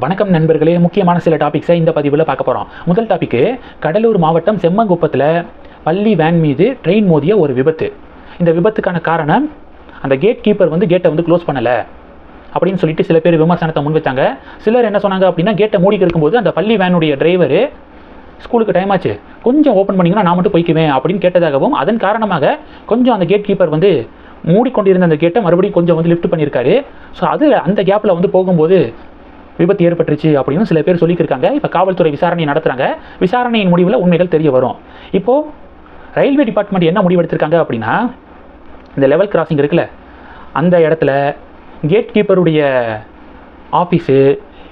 வணக்கம் நண்பர்களே முக்கியமான சில டாபிக்ஸை இந்த பதிவில் பார்க்க போகிறோம் முதல் டாபிக்கு கடலூர் மாவட்டம் செம்மங்குப்பத்தில் பள்ளி வேன் மீது ட்ரெயின் மோதிய ஒரு விபத்து. இந்த விபத்துக்கான காரணம் அந்த கேட் கீப்பர் வந்து கேட்டை வந்து க்ளோஸ் பண்ணலை. அப்படின்னு சொல்லிட்டு சில பேர் விமர்சனத்தை முன் வச்சாங்க சிலர் என்ன சொன்னாங்க அப்படின்னா கேட்டை மூடி இருக்கும்போது அந்த பள்ளி வேனுடைய டிரைவர் ஸ்கூலுக்கு டைம் ஆச்சு. கொஞ்சம் ஓப்பன் பண்ணிங்கன்னா நான் மட்டும் போய்க்குவேன் அப்படின்னு கேட்டதாகவும் அதன் காரணமாக கொஞ்சம் அந்த கேட் கீப்பர் வந்து மூடிக்கொண்டிருந்த அந்த கேட்டை மறுபடியும் கொஞ்சம் வந்து லிஃப்ட் பண்ணியிருக்காரு ஸோ அதில் அந்த கேப்பில் வந்து போகும்போது விபத்து ஏற்பட்டுருச்சு அப்படின்னு சில பேர் சொல்லியிருக்காங்க இப்போ காவல்துறை விசாரணை நடத்துகிறாங்க விசாரணையின் முடிவில் உண்மைகள் தெரிய வரும். இப்போது ரயில்வே டிபார்ட்மெண்ட் என்ன முடிவெடுத்திருக்காங்க அப்படின்னா இந்த லெவல் கிராசிங் இருக்குல்ல அந்த இடத்துல கேட் கீப்பருடைய ஆஃபீஸு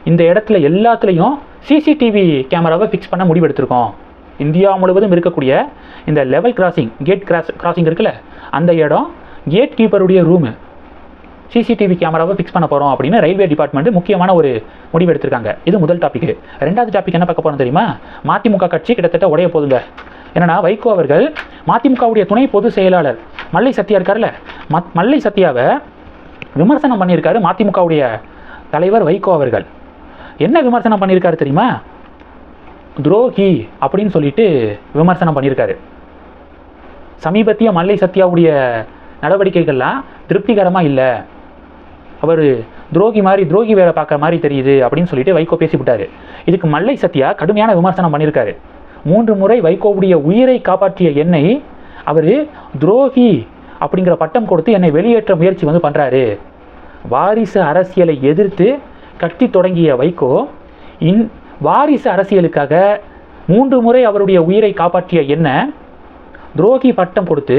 இந்த இடத்துல எல்லாத்துலேயும் சிசிடிவி கேமராவை ஃபிக்ஸ் பண்ண முடிவெடுத்திருக்கோம் இந்தியா முழுவதும் இருக்கக்கூடிய இந்த level crossing gate cross crossing இருக்குல்ல அந்த இடம் கேட் கீப்பருடைய ரூமு சிசிடிவி கேமராவை ஃபிக்ஸ் பண்ண போகிறோம் அப்படின்னு ரயில்வே டிபார்ட்மெண்ட் முக்கியமான ஒரு முடிவு எடுத்திருக்காங்க. இது முதல் டாபிக் ரெண்டாவது டாபிக் என்ன பார்க்க போகிறோம் தெரியுமா? மதிமுக கட்சி கிட்டத்தட்ட உடைய போதுங்க. என்னன்னா வைகோ அவர்கள் மதிமுகவுடைய துணை பொதுச் செயலாளர் மல்லை சத்யா இருக்கார்ல மத் மல்லை சத்யாவை விமர்சனம் பண்ணியிருக்காரு மதிமுகவுடைய தலைவர் வைகோ அவர்கள். என்ன விமர்சனம் பண்ணியிருக்காரு தெரியுமா? துரோகி அப்படின்னு சொல்லிட்டு விமர்சனம் பண்ணியிருக்காரு. சமீபத்திய மல்லை சத்யாவுடைய நடவடிக்கைகள்லாம் திருப்திகரமாக இல்லை. அவர் துரோகி மாதிரி துரோகி வேலை பார்க்குற மாதிரி தெரியுது அப்படின்னு சொல்லிட்டு வைகோ பேசிவிட்டாரு. இதுக்கு மல்லை சத்யா கடுமையான விமர்சனம் பண்ணியிருக்காரு. மூன்று முறை வைகோவுடைய உயிரை காப்பாற்றிய என்னை அவர் துரோகி அப்படிங்கிற பட்டம் கொடுத்து என்னை வெளியேற்ற முயற்சி வந்து பண்ணுறாரு வாரிசு அரசியலை எதிர்த்து கட்டி தொடங்கிய வைகோ இன் வாரிசு அரசியலுக்காக மூன்று முறை அவருடைய உயிரை காப்பாற்றிய என்ன துரோகி பட்டம் கொடுத்து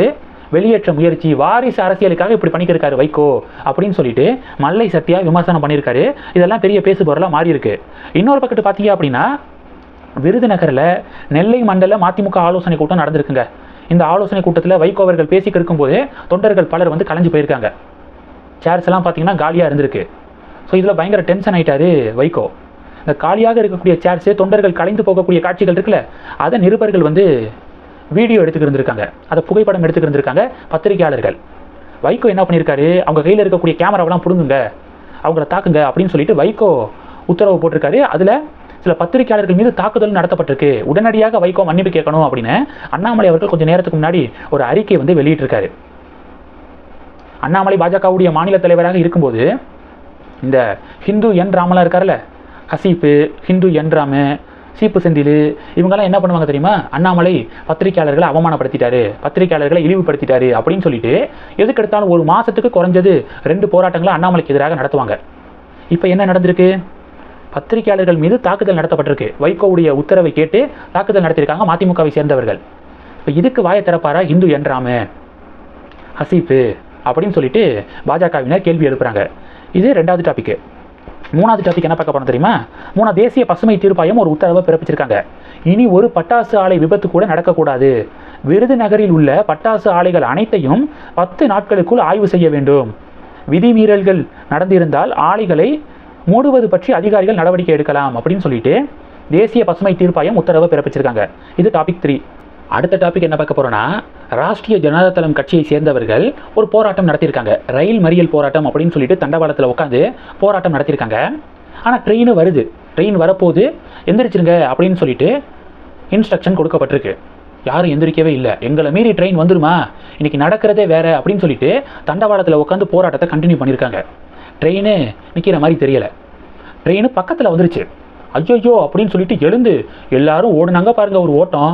வெளியேற்ற முயற்சி வாரிசு அரசியலுக்காக இப்படி பண்ணிக்கிருக்காரு வைகோ அப்படின்னு சொல்லிட்டு மல்லை சத்யா விமர்சனம் பண்ணியிருக்காரு. இதெல்லாம் பெரிய பேசு பொருளாக மாறி இருக்கு. இன்னொரு பக்கத்து பார்த்தீங்க அப்படின்னா விருதுநகரில் நெல்லை மண்டல மதிமுக ஆலோசனை கூட்டம் நடந்திருக்குங்க. இந்த ஆலோசனை கூட்டத்தில் வைகோ அவர்கள் பேசிக்கிட்டு இருக்கும்போது தொண்டர்கள் பலர் வந்து கலைஞ்சு போயிருக்காங்க. சேர்ஸ் எல்லாம் பார்த்தீங்கன்னா காலியாக இருந்திருக்கு. ஸோ இதில் பயங்கர டென்ஷன் ஆகிட்டாரு வைகோ. இந்த காலியாக இருக்கக்கூடிய சேர்ஸு தொண்டர்கள் கலைந்து போகக்கூடிய காட்சிகள் இருக்குல்ல அதை நிருபர்கள் வந்து வீடியோ எடுத்துக்கிருந்திருக்காங்க அதை புகைப்படம் எடுத்துக்கிருந்திருக்காங்க பத்திரிகையாளர்கள். வைகோ என்ன பண்ணியிருக்காரு? அவங்க கையில் இருக்கக்கூடிய கேமராவெல்லாம் பிடுங்குங்க. அவங்கள தாக்குங்க அப்படின்னு சொல்லிட்டு வைகோ உத்தரவு போட்டிருக்காரு. அதில் சில பத்திரிகையாளர்கள் மீது தாக்குதல் நடத்தப்பட்டிருக்கு. உடனடியாக வைகோ மன்னிப்பு கேட்கணும் அப்படின்னு அண்ணாமலை அவர்கள் கொஞ்சம் நேரத்துக்கு முன்னாடி ஒரு அறிக்கை வந்து வெளியிட்டிருக்காரு. அண்ணாமலை பாஜகவுடைய மாநில தலைவராக இருக்கும்போது இந்த ஹிந்து என் ராமலாம் இருக்கார்ல ஹசீப்பு ஹிந்து என் ராமு சீப்பு செந்தில் இவங்கெல்லாம் என்ன பண்ணுவாங்க தெரியுமா? அண்ணாமலை பத்திரிகையாளர்களை அவமானப்படுத்திட்டாரு பத்திரிகையாளர்களை இழிவுபடுத்திட்டாரு அப்படின்னு சொல்லிட்டு எதுக்கெடுத்தாலும் ஒரு மாதத்துக்கு குறைஞ்சது ரெண்டு போராட்டங்களை அண்ணாமலைக்கு எதிராக நடத்துவாங்க. இப்போ என்ன நடந்திருக்கு? பத்திரிகையாளர்கள் மீது தாக்குதல் நடத்தப்பட்டிருக்கு. வைகோவுடைய உத்தரவை கேட்டு தாக்குதல் நடத்தியிருக்காங்க மதிமுகவை சேர்ந்தவர்கள். இப்போ இதுக்கு வாயை திறப்பாரா இந்து என்றாமு ஹசீப்பு அப்படின்னு சொல்லிட்டு பாஜகவினர் கேள்வி எழுப்புறாங்க. இது ரெண்டாவது டாபிக்கு மூணாவது டாபிக் என்ன பார்க்க போறோம் தெரியுமா? மூணா தேசிய பசுமை தீர்ப்பாயம் ஒரு உத்தரவை பிறப்பிச்சிருக்காங்க. இனி ஒரு பட்டாசு ஆலை விபத்து கூட நடக்கக்கூடாது. விருதுநகரில் உள்ள பட்டாசு ஆலைகள் அனைத்தையும் பத்து நாட்களுக்குள் ஆய்வு செய்ய வேண்டும். விதிமீறல்கள் நடந்திருந்தால் ஆலைகளை மூடுவது பற்றி அதிகாரிகள் நடவடிக்கை எடுக்கலாம் அப்படின்னு சொல்லிட்டு தேசிய பசுமை தீர்ப்பாயம் உத்தரவை பிறப்பிச்சிருக்காங்க. இது டாபிக் த்ரீ அடுத்த டாபிக் என்ன பார்க்க போறோம்னா ராஷ்ட்ரிய ஜனதா தளம் கட்சியை சேர்ந்தவர்கள் ஒரு போராட்டம் நடத்தியிருக்காங்க. ரயில் மறியல் போராட்டம் அப்படின்னு சொல்லிட்டு தண்டவாளத்தில் உட்காந்து போராட்டம் நடத்தியிருக்காங்க. ஆனால் ட்ரெயின் வருது. ட்ரெயின் வரப்போது எந்திரிச்சிருங்க அப்படின்னு சொல்லிட்டு இன்ஸ்ட்ரக்ஷன் கொடுக்கப்பட்டிருக்கு. யாரும் எந்திரிக்கவே இல்லை. எங்களை மீறி ட்ரெயின் வந்துருமா? இன்றைக்கி நடக்கிறதே வேறு அப்படின்னு சொல்லிட்டு தண்டவாளத்தில் உட்காந்து போராட்டத்தை கண்டினியூ பண்ணியிருக்காங்க. ட்ரெயினு நிற்கிற மாதிரி தெரியலை. ட்ரெயின் பக்கத்தில் வந்துருச்சு. ஐயோ அப்படின்னு சொல்லிட்டு எழுந்து எல்லாரும் ஓடுனாங்க பாருங்கள் ஒரு ஓட்டம்.